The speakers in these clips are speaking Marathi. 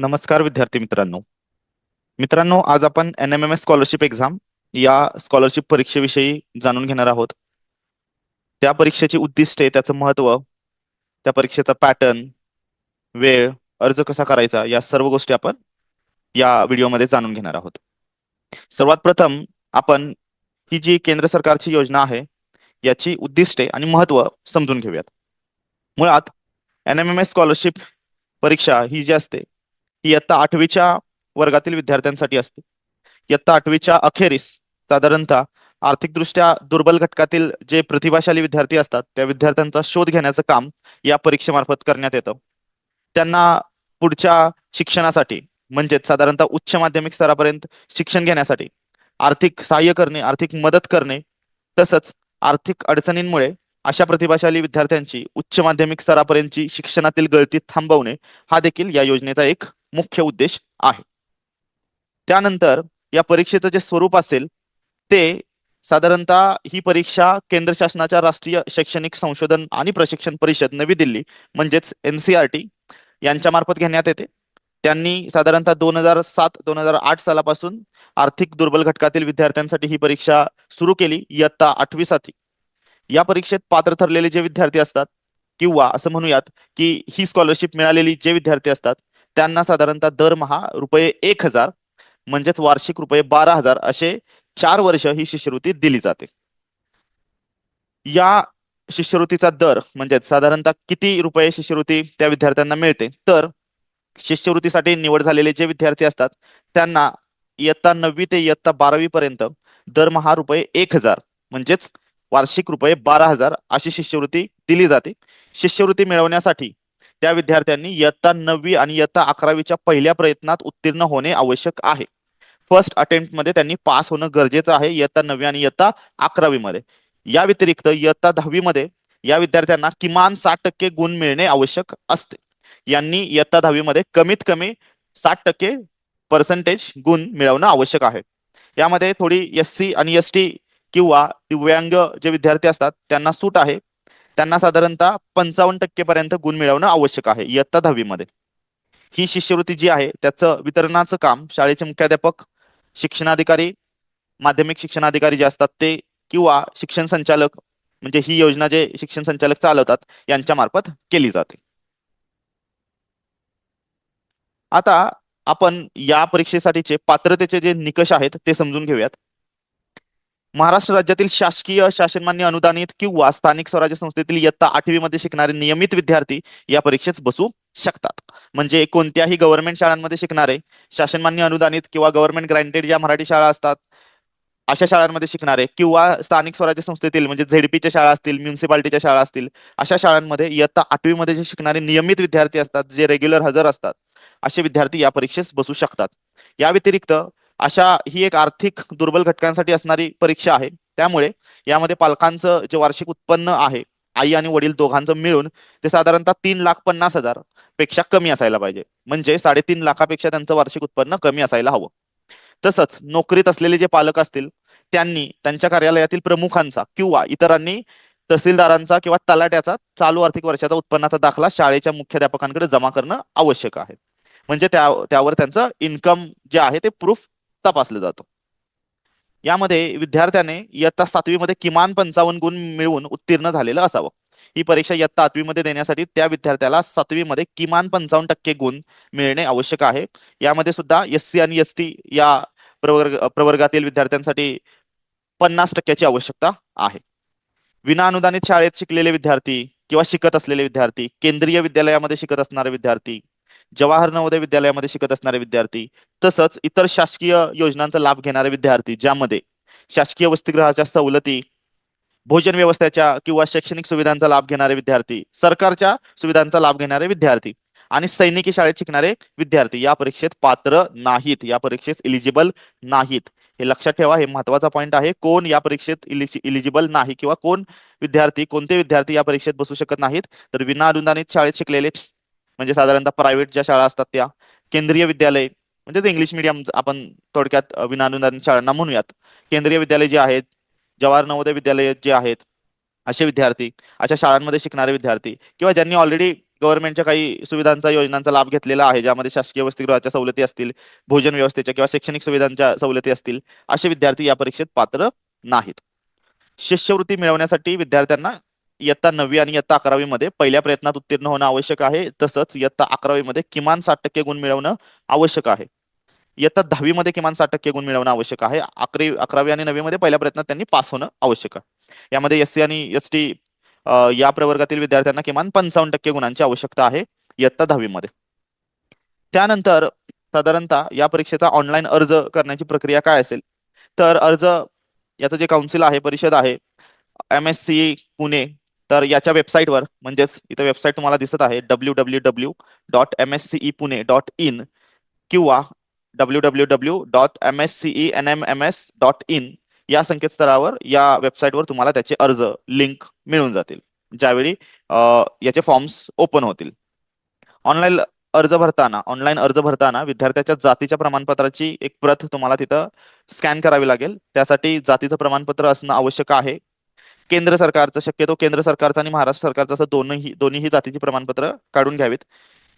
नमस्कार विद्यार्थी मित्रांनो. मित्रांनो आज आपण N M M S scholarship exam या स्कॉलरशिप परीक्षेविषयी जाणून घेणार आहोत. त्या परीक्षेची उद्दिष्टे त्याचं महत्त्व त्या परीक्षेचा पॅटर्न वेळ अर्ज कसा करायचा या सर्व गोष्टी आपण या व्हिडिओमध्ये जाणून घेणार आहोत. सर्वात प्रथम आपण ही जी केंद्र सरकारची योजना आहे याची उद्दिष्टे आणि महत्त्व समजून घेऊयात. मुळात N M M S scholarship परीक्षा ही जी असते ही इयत्ता आठवीच्या वर्गातील विद्यार्थ्यांसाठी असते. इयत्ता आठवीच्या अखेरीस साधारणतः आर्थिकदृष्ट्या दुर्बल घटकातील जे प्रतिभाशाली विद्यार्थी असतात त्या विद्यार्थ्यांचा शोध घेण्याचं काम या परीक्षेमार्फत करण्यात येतं. त्यांना पुढच्या शिक्षणासाठी म्हणजेच साधारणतः उच्च माध्यमिक स्तरापर्यंत शिक्षण घेण्यासाठी आर्थिक सहाय्य करणे आर्थिक मदत करणे तसंच आर्थिक अडचणींमुळे अशा प्रतिभाशाली विद्यार्थ्यांची उच्च माध्यमिक स्तरापर्यंतची शिक्षणातील गळती थांबवणे हा देखील या योजनेचा एक मुख्य उद्देश आहे. त्यानंतर या परीक्षेचं जे स्वरूप असेल ते साधारणतः ही परीक्षा केंद्र शासनाच्या राष्ट्रीय शैक्षणिक संशोधन आणि प्रशिक्षण परिषद नवी दिल्ली म्हणजेच एन सी आर टी यांच्या मार्फत घेण्यात येते. त्यांनी साधारणतः दोन हजार सात दोन हजार आठ सालापासून आर्थिक दुर्बल घटकातील विद्यार्थ्यांसाठी ही परीक्षा सुरू केली इयत्ता आठवी साठी या परीक्षेत पात्र ठरलेले जे विद्यार्थी असतात किंवा असं म्हणूयात की ही स्कॉलरशिप मिळालेली जे विद्यार्थी असतात त्यांना साधारणतः दरमहा रुपये एक हजार म्हणजेच वार्षिक रुपये बारा हजार असे चार वर्ष ही शिष्यवृत्ती दिली जाते. या शिष्यवृत्तीचा दर म्हणजेच साधारणतः किती रुपये शिष्यवृत्ती त्या विद्यार्थ्यांना मिळते? तर शिष्यवृत्तीसाठी निवड झालेले जे विद्यार्थी असतात त्यांना इयत्ता नववी ते इयत्ता बारावी पर्यंत दरमहा रुपये एक हजार म्हणजेच वार्षिक रुपये बारा हजार अशी शिष्यवृत्ती दिली जाते. शिष्यवृत्ती मिळवण्यासाठी त्या विद्यार्थ्यांनी इयत्ता नववी आणि इयत्ता अकरावीच्या पहिल्या प्रयत्नात उत्तीर्ण होणे आवश्यक आहे. फर्स्ट अटेम्प्टमध्ये त्यांनी पास होणं गरजेचं आहे इयत्ता नववी आणि इयत्ता अकरावी मध्ये या व्यतिरिक्त इयत्ता दहावी मध्ये या विद्यार्थ्यांना किमान साठ टक्के गुण मिळणे आवश्यक असते. यांनी इयत्ता दहावी मध्ये कमीत कमी साठ टक्के पर्सेंटेज गुण मिळवणं आवश्यक आहे. यामध्ये थोडी एस सी आणि एस टी किंवा दिव्यांग जे विद्यार्थी असतात त्यांना सूट आहे. त्यांना साधारणतः पंचावन्न टक्के पर्यंत गुण मिळवणं आवश्यक आहे इयत्ता दहावीमध्ये. ही शिष्यवृत्ती जी आहे त्याचं वितरणाचं काम शाळेचे मुख्याध्यापक शिक्षणाधिकारी माध्यमिक शिक्षणाधिकारी जे असतात ते किंवा शिक्षण संचालक म्हणजे ही योजना जे शिक्षण संचालक चालवतात यांच्या मार्फत केली जाते. आता आपण या परीक्षेसाठीचे पात्रतेचे जे निकष आहेत ते समजून घेऊयात. महाराष्ट्र राज्यातील शासकीय शासनमान्य अनुदानित किंवा स्थानिक स्वराज्य संस्थेतील इयत्ता आठवी मध्ये शिकणारे नियमित विद्यार्थी या परीक्षेत बसू शकतात. म्हणजे कोणत्याही गव्हर्नमेंट शाळांमध्ये शिकणारे शासनमान्य अनुदानित किंवा गव्हर्नमेंट ग्रँटेड ज्या मराठी शाळा असतात अशा शाळांमध्ये शिकणारे किंवा स्थानिक स्वराज्य संस्थेतील म्हणजे झेडपीच्या शाळा असतील म्युन्सिपाल्टीच्या शाळा असतील अशा शाळांमध्ये इयत्ता आठवीमध्ये जे शिकणारे नियमित विद्यार्थी असतात जे रेग्युलर हजर असतात असे विद्यार्थी या परीक्षेस बसू शकतात. या व्यतिरिक्त अशा ही एक आर्थिक दुर्बल घटकांसाठी असणारी परीक्षा आहे. त्यामुळे यामध्ये पालकांचं जे वार्षिक उत्पन्न आहे आई आणि वडील दोघांचं मिळून ते साधारणतः तीन लाख पन्नास हजारपेक्षा कमी असायला पाहिजे. म्हणजे साडेतीन लाखापेक्षा त्यांचं वार्षिक उत्पन्न कमी असायला हवं. तसंच नोकरीत असलेले जे पालक असतील त्यांनी त्यांच्या कार्यालयातील प्रमुखांचा किंवा इतरांनी तहसीलदारांचा किंवा तलाट्याचा चालू आर्थिक वर्षाचा उत्पन्नाचा दाखला शाळेच्या मुख्याध्यापकांकडे जमा करणं आवश्यक आहे. म्हणजे त्या त्यावर त्यांचं इन्कम जे आहे ते प्रूफ तपासलं जातं. यामध्ये विद्यार्थ्याने इयत्ता सातवीमध्ये किमान पंचावन्न गुण मिळवून उत्तीर्ण झालेलं असावं. ही परीक्षा इयत्ता आठवीमध्ये देण्यासाठी त्या विद्यार्थ्याला सातवीमध्ये किमान पंचावन्न टक्के गुण मिळणे आवश्यक आहे. यामध्ये सुद्धा एस सी आणि एस टी या प्रवर्ग प्रवर्गातील विद्यार्थ्यांसाठी पन्नास टक्क्याची आवश्यकता आहे. विना अनुदानित शाळेत शिकलेले विद्यार्थी किंवा शिकत असलेले विद्यार्थी केंद्रीय विद्यालयामध्ये शिकत असणारे विद्यार्थी जवाहर नवोदय विद्यालयामध्ये शिकत असणारे विद्यार्थी तसंच इतर शासकीय योजनांचा लाभ घेणारे विद्यार्थी ज्यामध्ये शासकीय वसतिगृहाच्या सवलती भोजन व्यवस्थेच्या किंवा शैक्षणिक सुविधांचा लाभ घेणारे विद्यार्थी सरकारच्या सुविधांचा लाभ घेणारे विद्यार्थी आणि सैनिकी शाळेत शिकणारे विद्यार्थी या परीक्षेत पात्र नाहीत या परीक्षेस इलिजिबल नाहीत. हे लक्षात ठेवा हे महत्त्वाचा पॉईंट आहे. कोण या परीक्षेत इलिजिबल नाही किंवा कोण विद्यार्थी कोणते विद्यार्थी या परीक्षेत बसू शकत नाहीत? तर विना अनुदानित शाळेत शिकलेले म्हणजे साधारणतः प्रायव्हेट ज्या शाळा असतात त्या केंद्रीय विद्यालय म्हणजे इंग्लिश मिडियम आपण थोडक्यात विनानुदानित शाळांना म्हणूयात. केंद्रीय विद्यालय जे आहेत जवाहर नवोदय विद्यालय जे आहेत असे विद्यार्थी अशा शाळांमध्ये शिकणारे विद्यार्थी किंवा ज्यांनी ऑलरेडी गव्हर्नमेंटच्या काही सुविधांचा योजनांचा लाभ घेतलेला आहे ज्यामध्ये शासकीय वसतिगृहाच्या सवलती असतील भोजन व्यवस्थेच्या किंवा शैक्षणिक सुविधांच्या सवलती असतील असे विद्यार्थी या परीक्षेत पात्र नाहीत. शिष्यवृत्ती मिळवण्यासाठी विद्यार्थ्यांना इयत्ता नववी आणि इयत्ता अकरावी मध्ये पहिल्या प्रयत्नात उत्तीर्ण होणं आवश्यक आहे. तसंच इयत्ता अकरावी मध्ये किमान साठ टक्के गुण मिळवणं आवश्यक आहे. इयत्ता दहावी मध्ये किमान साठ टक्के गुण मिळवणं आवश्यक आहे. अकरावी अकरावी आणि नववी मध्ये पहिल्या प्रयत्नात त्यांनी पास होणं आवश्यक आहे. यामध्ये एस सी आणि एस टी या प्रवर्गातील विद्यार्थ्यांना किमान पंचावन्न टक्के गुणांची आवश्यकता आहे इयत्ता दहावीमध्ये. त्यानंतर साधारणतः या परीक्षेचा ऑनलाईन अर्ज करण्याची प्रक्रिया काय असेल? तर अर्ज याचं जे काउन्सिल आहे परिषद आहे एम एस सी पुणे तर याच्या वेबसाईटवर म्हणजेच इथं वेबसाईट तुम्हाला दिसत आहे W W W dot M S C E Pune dot in किंवा W W W dot M S C E N M M S dot in या संकेतस्थळावर या वेबसाईटवर तुम्हाला त्याचे अर्ज लिंक मिळून जातील. ज्यावेळी याचे फॉर्म्स ओपन होतील. ऑनलाईन अर्ज भरताना ऑनलाईन अर्ज भरताना विद्यार्थ्याच्या जातीच्या प्रमाणपत्राची एक प्रत तुम्हाला तिथं स्कॅन करावी लागेल. त्यासाठी जातीचं प्रमाणपत्र असणं आवश्यक आहे. केंद्र सरकारचं शक्यतो केंद्र सरकारचं आणि महाराष्ट्र सरकारचं असं दोनही दोन्हीही जातीची प्रमाणपत्र काढून घ्यावीत.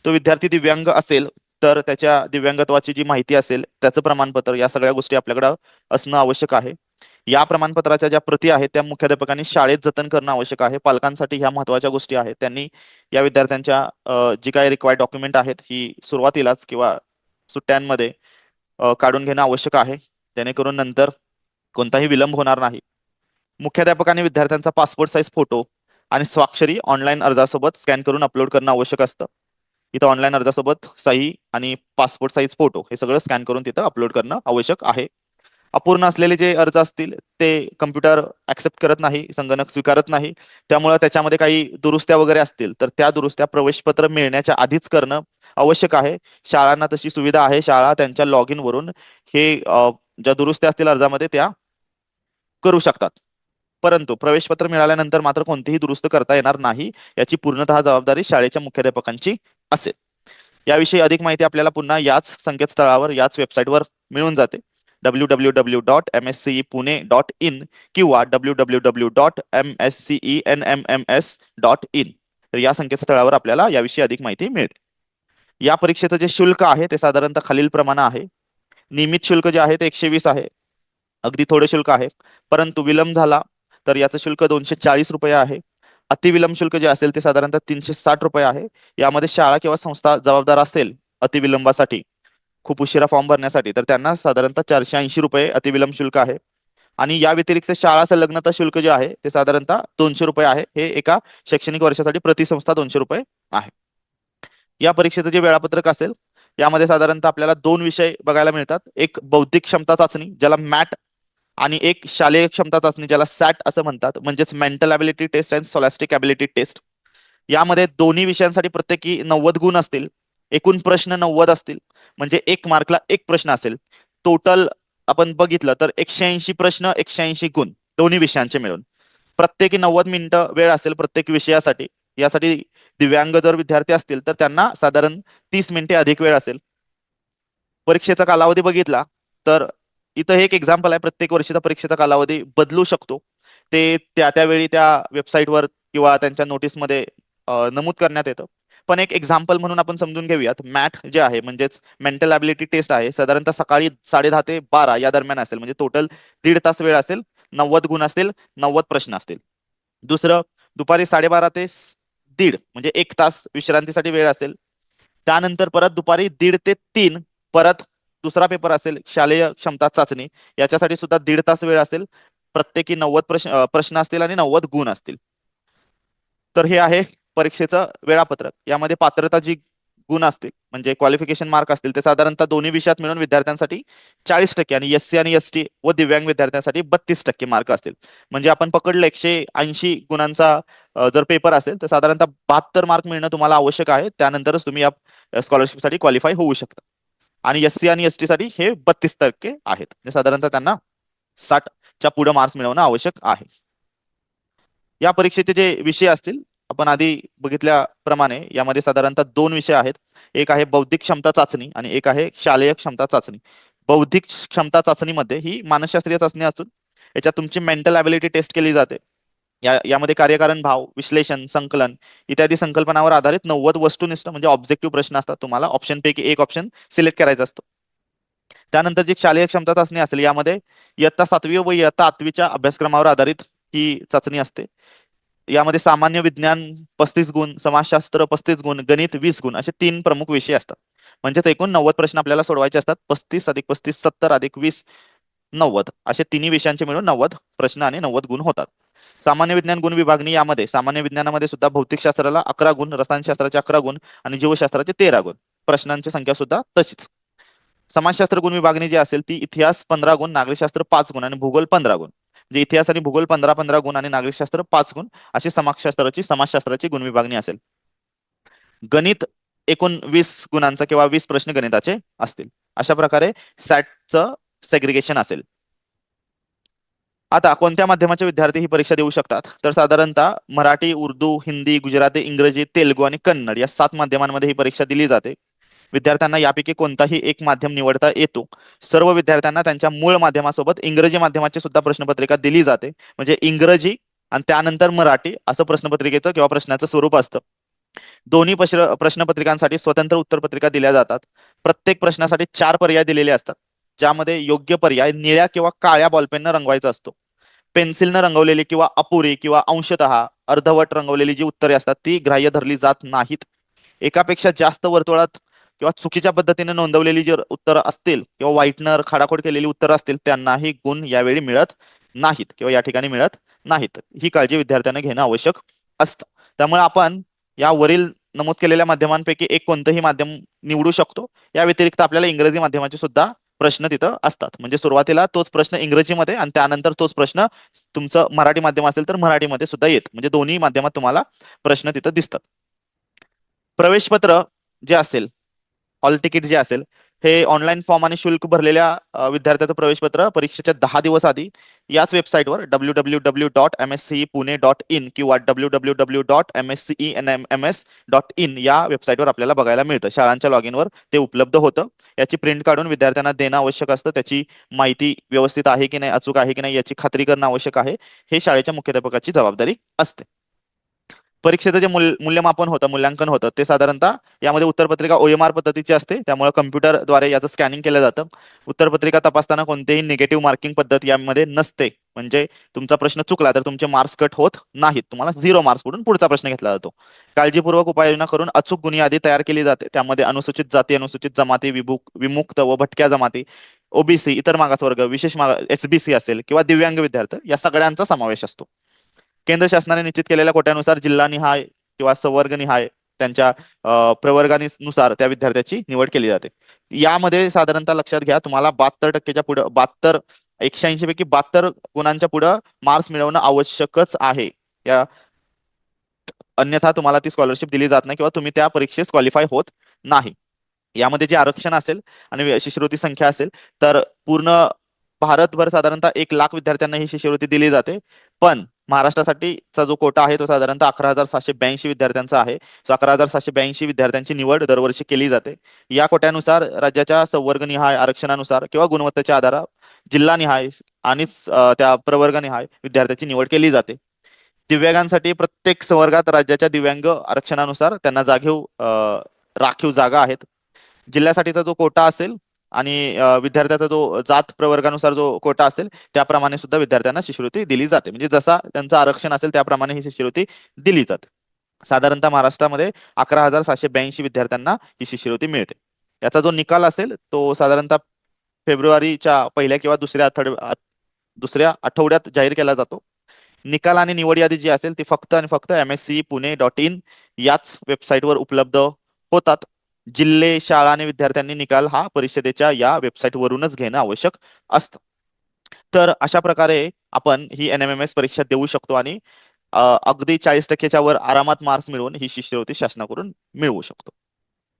तो विद्यार्थी दिव्यांग असेल तर त्याच्या दिव्यांगत्वाची जी माहिती असेल त्याचं प्रमाणपत्र या सगळ्या गोष्टी आपल्याकडं असणं आवश्यक आहे. या प्रमाणपत्राच्या ज्या प्रती आहेत त्या मुख्याध्यापकांनी शाळेत जतन करणं आवश्यक आहे. पालकांसाठी ह्या महत्त्वाच्या गोष्टी आहेत. त्यांनी या विद्यार्थ्यांच्या जी काही रिक्वायर्ड डॉक्युमेंट आहेत ही सुरुवातीलाच किंवा सुट्ट्यांमध्ये काढून घेणं आवश्यक आहे. जेणेकरून नंतर कोणताही विलंब होणार नाही. मुख्याध्यापकाने विद्यार्थ्यांचा पासपोर्ट साईज फोटो आणि स्वाक्षरी ऑनलाईन अर्जासोबत स्कॅन करून अपलोड करणं आवश्यक असतं. इथं ऑनलाईन अर्जासोबत सही आणि पासपोर्ट साईज फोटो हे सगळं स्कॅन करून तिथं अपलोड करणं आवश्यक आहे. अपूर्ण असलेले जे अर्ज असतील ते कम्प्युटर ऍक्सेप्ट करत नाही संगणक स्वीकारत नाही. त्यामुळे त्याच्यामध्ये काही दुरुस्त्या वगैरे असतील तर त्या दुरुस्त्या प्रवेशपत्र मिळण्याच्या आधीच करणं आवश्यक आहे. शाळांना तशी सुविधा आहे. शाळा त्यांच्या लॉग इन वरून हे ज्या दुरुस्त्या असतील अर्जामध्ये त्या करू शकतात. परंतु प्रवेशपत्र मिळाल्यानंतर मात्र कोणतीही दुरुस्त करता येणार नाही याची पूर्णतः जबाबदारी शाळेच्या मुख्याध्यापकांची असेल. याविषयी अधिक माहिती आपल्याला पुन्हा याच संकेतस्थळावर याच वेबसाईटवर मिळून जाते. W W W dot M S C E Pune dot in किंवा W W W dot M S C E N M M S dot in तर या संकेतस्थळावर आपल्याला याविषयी अधिक माहिती मिळेल या परीक्षेचं जे शुल्क आहे ते साधारणतः खालील प्रमाणे आहे. नियमित शुल्क जे आहे ते एकशे वीस आहे. अगदी थोडे शुल्क आहे. परंतु विलंब झाला. तर याचं शुल्क दोनशे चाळीस रुपये आहे. अतिविलंब शुल्क जे असेल ते साधारणतः तीनशे साठ रुपये आहे. यामध्ये शाळा किंवा संस्था जबाबदार असेल अतिविलंबासाठी खूप उशिरा फॉर्म भरण्यासाठी तर त्यांना साधारणतः चारशे ऐंशी रुपये अतिविलंब शुल्क आहे. आणि या व्यतिरिक्त शाळा संलग्नता शुल्क जे आहे ते साधारणतः दोनशे रुपये आहे. हे एका शैक्षणिक वर्षासाठी प्रतिसंस्था दोनशे रुपये आहे. या परीक्षेचं जे वेळापत्रक असेल यामध्ये साधारणतः आपल्याला दोन विषय बघायला मिळतात. एक बौद्धिक क्षमता चाचणी ज्याला मॅट आणि एक शालेय क्षमता चाचणी ज्याला सॅट असं म्हणतात म्हणजेच mental ability test and scholastic ability test यामध्ये दोन्ही विषयांसाठी प्रत्येकी नव्वद गुण असतील एकूण प्रश्न नव्वद असतील म्हणजे एक मार्कला एक प्रश्न असेल. टोटल आपण बघितलं तर एकशे ऐंशी प्रश्न एकशे ऐंशी गुण दोन्ही विषयांचे मिळून. प्रत्येकी नव्वद मिनिटं वेळ असेल प्रत्येक विषयासाठी यासाठी दिव्यांग जर विद्यार्थी असतील तर त्यांना साधारण तीस मिनिटे अधिक वेळ असेल. परीक्षेचा कालावधी बघितला तर इथं एक एक्झाम्पल आहे. प्रत्येक वर्षीचा परीक्षेचा कालावधी बदलू शकतो. ते त्या त्यावेळी त्या वेबसाईटवर किंवा त्यांच्या नोटीसमध्ये नमूद करण्यात येतं. पण एक एक्झाम्पल म्हणून आपण समजून घेऊयात. मॅट जे आहे म्हणजेच मेंटल ॲबिलिटी टेस्ट आहे साधारणतः सकाळी साडे दहा ते बारा या दरम्यान असेल. म्हणजे टोटल दीड तास वेळ असेल नव्वद गुण असतील नव्वद प्रश्न असतील. दुसरं दुपारी साडेबारा ते दीड म्हणजे एक तास विश्रांतीसाठी वेळ असेल. त्यानंतर परत दुपारी दीड ते तीन परत दुसरा पेपर असेल शालेय क्षमता चाचणी. याच्यासाठी सुद्धा दीड तास वेळ असेल. प्रत्येकी नव्वद प्रश्न प्रश्न असतील आणि नव्वद गुण असतील. तर हे आहे परीक्षेचं वेळापत्रक. यामध्ये पात्रता जी गुण असतील म्हणजे क्वालिफिकेशन मार्क असतील ते साधारणतः दोन्ही विषयात मिळून विद्यार्थ्यांसाठी चाळीस टक्के आणि एस सी आणि एस टी व दिव्यांग विद्यार्थ्यांसाठी बत्तीस टक्के मार्क असतील. म्हणजे आपण पकडलं एकशे ऐंशी गुणांचा जर पेपर असेल तर साधारणतः बहात्तर मार्क मिळणं तुम्हाला आवश्यक आहे. त्यानंतरच तुम्ही या स्कॉलरशिपसाठी क्वालिफाय होऊ शकता. आणि एस सी आणि एस टी साठी हे बत्तीस टक्के आहेत. म्हणजे साधारणतः त्यांना साठच्या पुढे मार्क्स मिळवणं आवश्यक आहे. या परीक्षेचे जे विषय असतील आपण आधी बघितल्याप्रमाणे यामध्ये साधारणतः दोन विषय आहेत. एक आहे बौद्धिक क्षमता चाचणी आणि एक आहे शालेय क्षमता चाचणी. बौद्धिक क्षमता चाचणीमध्ये ही मानसशास्त्रीय चाचणी असून याच्यात तुमची मेंटल ॲबिलिटी टेस्ट केली जाते. या यामध्ये कार्यकारण भाव विश्लेषण संकलन इत्यादी संकल्पनावर आधारित नव्वद वस्तुनिष्ठ म्हणजे ऑब्जेक्टिव्ह प्रश्न असतात. तुम्हाला ऑप्शन पैकी एक ऑप्शन सिलेक्ट करायचा असतो. त्यानंतर जी शालेय क्षमता चाचणी असेल यामध्ये इयत्ता सातवी व इयत्ता आठवीच्या अभ्यासक्रमावर आधारित ही चाचणी असते. यामध्ये सामान्य विज्ञान पस्तीस गुण समाजशास्त्र पस्तीस गुण गणित वीस गुण असे तीन प्रमुख विषय असतात. म्हणजेच एकूण नव्वद प्रश्न आपल्याला सोडवायचे असतात. पस्तीस अधिक पस्तीस सत्तर अधिक वीस नव्वद असे तिन्ही विषयांचे मिळून नव्वद प्रश्न आणि नव्वद गुण होतात. सामान्य विज्ञान गुण विभागणी यामध्ये सामान्य विज्ञानामध्ये सुद्धा भौतिकशास्त्राला अकरा गुण रसायनशास्त्राचे अकरा गुण आणि जीवशास्त्राचे तेरा गुण. प्रश्नांची संख्या सुद्धा तशीच. समाजशास्त्र गुण विभागणी जी असेल ती इतिहास पंधरा गुण नागरिकशास्त्र पाच गुण आणि भूगोल पंधरा गुण. म्हणजे इतिहास आणि भूगोल पंधरा पंधरा गुण आणि नागरिकशास्त्र पाच गुण अशी समाजशास्त्राची समाजशास्त्राची गुण विभागणी असेल. गणित एकूण वीस गुणांचा किंवा वीस प्रश्न गणिताचे असतील. अशा प्रकारे सॅटचं सेग्रिगेशन असेल. आता कोणत्या माध्यमाचे विद्यार्थी ही परीक्षा देऊ शकतात? तर साधारणतः मराठी उर्दू हिंदी गुजराती इंग्रजी तेलुगू आणि कन्नड या सात माध्यमांमध्ये ही परीक्षा दिली जाते. विद्यार्थ्यांना यापैकी कोणताही एक माध्यम निवडता येतो. सर्व विद्यार्थ्यांना त्यांच्या मूळ माध्यमासोबत इंग्रजी माध्यमाची सुद्धा प्रश्नपत्रिका दिली जाते. म्हणजे इंग्रजी आणि त्यानंतर मराठी असं प्रश्नपत्रिकेचं किंवा प्रश्नाचं स्वरूप असतं. दोन्ही प्रश्न प्रश्नपत्रिकांसाठी स्वतंत्र उत्तरपत्रिका दिल्या जातात. प्रत्येक प्रश्नासाठी चार पर्याय दिलेले असतात. ज्यामध्ये योग्य पर्याय निळ्या किंवा काळ्या बॉलपेननं रंगवायचा असतो. पेन्सिलनं रंगवलेली किंवा अपुरी किंवा अंशतः अर्धवट रंगवलेली जी उत्तरे असतात ती ग्राह्य धरली जात नाहीत. एकापेक्षा जास्त वर्तुळात किंवा चुकीच्या पद्धतीने नोंदवलेली जी उत्तरं असतील किंवा व्हाईटनर खाडाखोड केलेली उत्तरं असतील त्यांनाही गुण यावेळी मिळत नाहीत किंवा या ठिकाणी मिळत नाहीत. ही काळजी विद्यार्थ्यांना घेणं आवश्यक असतं. त्यामुळे आपण या वरील नमूद केलेल्या माध्यमांपैकी एक कोणतंही माध्यम निवडू शकतो. या व्यतिरिक्त आपल्याला इंग्रजी माध्यमाचे सुद्धा प्रश्न तिथं असतात. म्हणजे सुरुवातीला तोच प्रश्न इंग्रजीमध्ये आणि त्यानंतर तोच प्रश्न तुमचं मराठी माध्यम असेल तर मराठीमध्ये सुद्धा येत. म्हणजे दोन्ही माध्यमात तुम्हाला प्रश्न तिथं दिसतात. प्रवेशपत्र जे असेल हॉल तिकीट जे असेल हे ऑनलाईन फॉर्म आणि शुल्क भरलेल्या विद्यार्थ्याचं प्रवेशपत्र परीक्षेच्या दहा दिवस आधी याच वेबसाईटवर W W W dot M S C Pune dot in किंवा W W W dot M S C N M M S dot in या वेबसाईटवर आपल्याला बघायला मिळतं. शाळांच्या लॉग इनवर ते उपलब्ध होतं. याची प्रिंट काढून विद्यार्थ्यांना देणं आवश्यक असतं. त्याची माहिती व्यवस्थित आहे की नाही अचूक आहे की नाही याची खात्री करणं आवश्यक आहे. हे शाळेच्या मुख्याध्यापकाची जबाबदारी असते. परीक्षेचं जे मूल मूल्यमापन होतं मूल्यांकन होतं ते साधारणतः यामध्ये उत्तरपत्रिका ओएमआर पद्धतीची असते. त्यामुळे कम्प्युटरद्वारे याचं स्कॅनिंग केलं जातं. उत्तरपत्रिका तपासताना कोणतेही निगेटिव्ह मार्किंग पद्धत यामध्ये नसते. म्हणजे तुमचा प्रश्न चुकला तर तुमचे मार्क्स कट होत नाहीत. तुम्हाला झिरो मार्क्स पडून पुढचा प्रश्न घेतला जातो. काळजीपूर्वक उपाययोजना करून अचूक गुन्हे यादी तयार केली जाते. त्यामध्ये अनुसूचित जाती अनुसूचित जमाती विमुक विमुक्त व भटक्या जमाती ओबीसी इतर मागासवर्ग विशेष मागा एसबीसी असेल किंवा दिव्यांग विद्यार्थी या सगळ्यांचा समावेश असतो. केंद्र शासनाने निश्चित केलेल्या कोट्यानुसार जिल्हानिहाय किंवा संवर्गनिहाय त्यांच्या प्रवर्गानुसार त्या विद्यार्थ्याची निवड केली जाते. यामध्ये साधारणतः लक्षात घ्या तुम्हाला बहात्तर टक्केच्या पुढे बहात्तर एकशे ऐंशी पैकी बहात्तर गुणांच्या पुढे मार्क्स मिळवणं आवश्यकच आहे. या अन्यथा तुम्हाला ती स्कॉलरशिप दिली जात नाही किंवा तुम्ही त्या परीक्षेस क्वालिफाय होत नाही. यामध्ये जे आरक्षण असेल आणि शिष्यवृत्ती संख्या असेल तर पूर्ण भारतभर साधारणतः एक लाख विद्यार्थ्यांना ही शिष्यवृत्ती दिली जाते. पण महाराष्ट्रासाठीचा जो कोटा आहे तो साधारणतः अकरा हजार सातशे ब्याऐंशी विद्यार्थ्यांचा आहे. सो अकरा हजार सातशे ब्याऐंशी विद्यार्थ्यांची निवड दरवर्षी केली जाते. या कोट्यानुसार राज्याच्या संवर्गनिहाय आरक्षणानुसार किंवा गुणवत्तेच्या आधारा जिल्हानिहाय आणि त्या प्रवर्गनिहाय विद्यार्थ्याची निवड केली जाते. दिव्यांगांसाठी प्रत्येक संवर्गात राज्याच्या दिव्यांग आरक्षणानुसार त्यांना जागीव राखीव जागा आहेत. जिल्ह्यासाठीचा जो कोटा असेल आणि विद्यार्थ्याचा जो जात प्रवर्गानुसार जो कोटा असेल त्याप्रमाणे सुद्धा विद्यार्थ्यांना शिष्यवृत्ती दिली जाते. म्हणजे जसा त्यांचं आरक्षण असेल त्याप्रमाणे ही शिष्यवृत्ती दिली जाते. साधारणतः महाराष्ट्रामध्ये अकरा हजार सातशे ब्याऐंशी विद्यार्थ्यांना ही शिष्यवृत्ती मिळते. याचा जो निकाल असेल तो साधारणतः फेब्रुवारीच्या पहिल्या किंवा दुसऱ्या आठवड्या दुसऱ्या आठवड्यात जाहीर केला जातो. निकाल आणि निवड यादी जी असेल ती फक्त आणि फक्त M S C Pune dot in याच वेबसाईटवर उपलब्ध होतात. जिल्हे शाळा आणि विद्यार्थ्यांनी निकाल हा परिषदेच्या या वेबसाईट वरूनच घेणं आवश्यक असतं. तर अशा प्रकारे आपण ही एन एम एम एस परीक्षा देऊ शकतो आणि अगदी चाळीस टक्केच्या वर आरामात मार्क्स मिळवून ही शिष्यवृत्ती शासनाकडून मिळवू शकतो.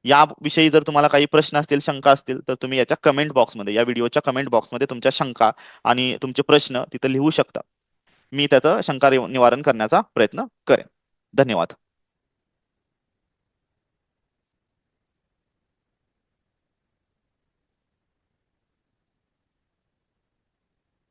याविषयी जर तुम्हाला काही प्रश्न असतील शंका असतील तर तुम्ही याच्या कमेंट बॉक्समध्ये या व्हिडिओच्या कमेंट बॉक्समध्ये तुमच्या शंका आणि तुमचे प्रश्न तिथं लिहू शकता. मी त्याचं शंका निवारण करण्याचा प्रयत्न करेन. धन्यवाद.